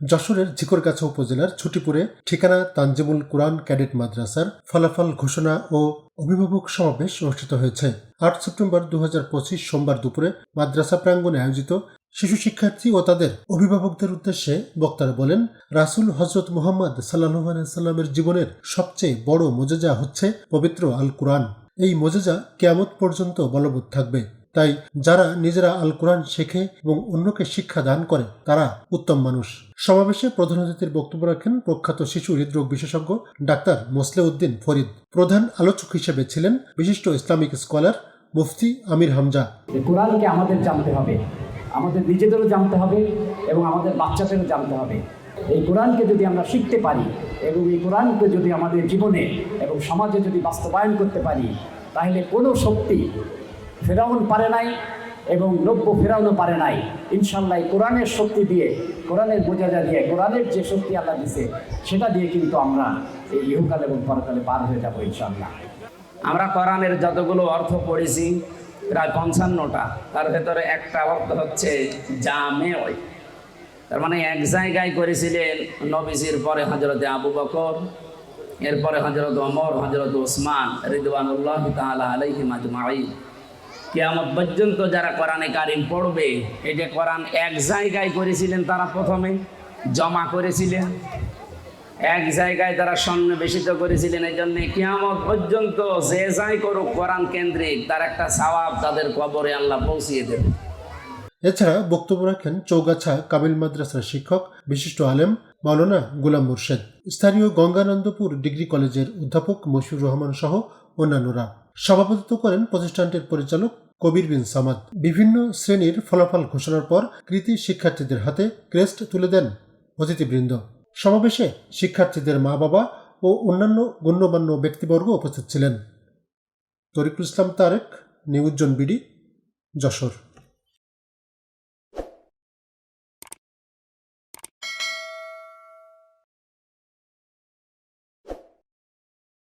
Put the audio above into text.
যশোরের ঝিকরগাছা উপজেলার ছুটিপুরে ঠিকানা তানজিমুল কোরআন ক্যাডেট মাদ্রাসার ফলাফল ঘোষণা ও অভিভাবক সমাবেশ অনুষ্ঠিত হয়েছে। আট সেপ্টেম্বর দু হাজার পঁচিশ সোমবার দুপুরে মাদ্রাসা প্রাঙ্গণে আয়োজিত শিশু শিক্ষার্থী ও তাদের অভিভাবকদের উদ্দেশ্যে বক্তারা বলেন, রাসুল হজরত মোহাম্মদ সাল্লাহ সাল্লামের জীবনের সবচেয়ে বড় মোজেজা হচ্ছে পবিত্র আল কোরআন এই মোজেজা কেয়ামত পর্যন্ত বলবৎ থাকবে। তাই যারা নিজেরা আল কোরআন শেখে এবং অন্যকে শিক্ষা দান করে, তারা উত্তম মানুষ। সমাবেশে প্রধান অতিথির বক্তব্য রাখেন প্রখ্যাত শিশু হৃদরোগ বিশেষজ্ঞ ডাক্তার মোসলে উদ্দিন ফরিদ। প্রধান আলোচক হিসেবে ছিলেন বিশিষ্ট ইসলামিক স্কলার মুফতি আমির হামজা। কোরআনকে আমাদের জানতে হবে, আমাদের নিজেদেরও জানতে হবে এবং আমাদের বাচ্চাদেরও জানতে হবে। এই কোরআনকে যদি আমরা শিখতে পারি এবং এই কোরআনকে যদি আমাদের জীবনে এবং সমাজে যদি বাস্তবায়ন করতে পারি, তাহলে কোনো শক্তি ফেরাউন পারে নাই এবং নব্য ফেরাউনও পারে নাই। ইনশাল্লাহ কোরআনের শক্তি দিয়ে, কোরআনের বোঝাজা দিয়ে, কোরআনের যে শক্তি আল্লাহ দিছে, সেটা দিয়ে কিন্তু আমরা এই ইহকাল এবং পরকালে পার হয়ে যাব ইনশাল্লাহ আমরা কোরআনের যতগুলো অর্থ পড়েছি, প্রায় পঞ্চান্নটা, তার ভেতরে একটা অর্থ হচ্ছে জামে তার মানে এক জায়গায় করেছিলেন নবীজির পরে হজরতে আবু বকর, এরপরে হজরত ওমর হজরত ওসমান, রিদওয়ানুল্লাহ তাআলা আলাইহিম আজমাইন কিয়ামত পর্যন্ত যারা কোরআনে কারিম পড়বে এটা কোরআন এক জায়গায় করেছিলেন তারা প্রথমে জমা করেছিলেন। এক জায়গায় তারা সন্নিবেশিত করেছিলেন এই জন্য কিয়ামত পর্যন্ত যে যাই করুক কোরআন কেন্দ্রিক, তার একটা সওয়াব তাদের কবরে আল্লাহ পৌঁছিয়ে দেবে। এছাড়া বক্তব্য রাখেন চৌগাছা কামিল মাদ্রাসার শিক্ষক, বিশিষ্ট আলেম মাওলানা গুলাম মুর্শেদ। স্থানীয় গঙ্গানন্দপুর ডিগ্রি কলেজের অধ্যাপক মশিউর রহমান সহ অন্যান্যরা। সভাপতিত্ব করেন প্রতিষ্ঠানটির পরিচালক কবির বিন সামাদ। বিভিন্ন শ্রেণির ফলাফল ঘোষণার পর কৃতি শিক্ষার্থীদের হাতে ক্রেস্ট তুলে দেন অতিথিবৃন্দ। সমাবেশে শিক্ষার্থীদের মা বাবা ও অন্যান্য গণ্যমান্য ব্যক্তিবর্গ উপস্থিত ছিলেন। তরিকুল ইসলাম তারেক নিউজ্জন বিডি, যশোর।